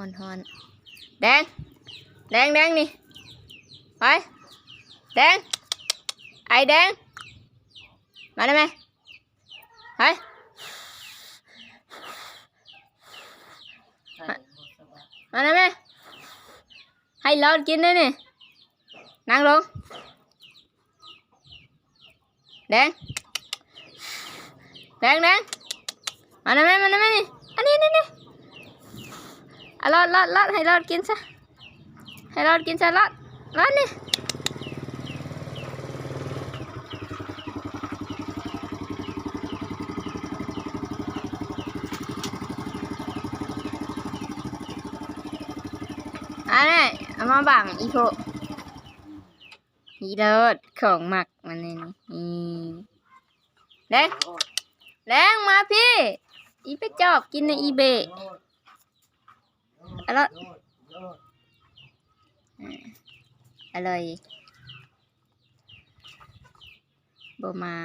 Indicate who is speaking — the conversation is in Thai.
Speaker 1: อนฮอนแดง แดงแดงนี่ ไป แดง ไอแดง มาได้ไหมไป มาได้ไหมให้รอดกินได้นี่ นั่งลง แดง แดงแดงมาได้ไหมมาได้ไหมนี่ อันนี้นี่นี่ อะรอดรอดรอดให้รอดกินซะ ให้รอดกินซะรอดรอดนี่อันนี้เอามาบังอีโคอีเลิศของหมักมันนี่นี่แดงแดงมาพี่ อีไปจอบกินในอีเบะ อร่อยอร่อยบมา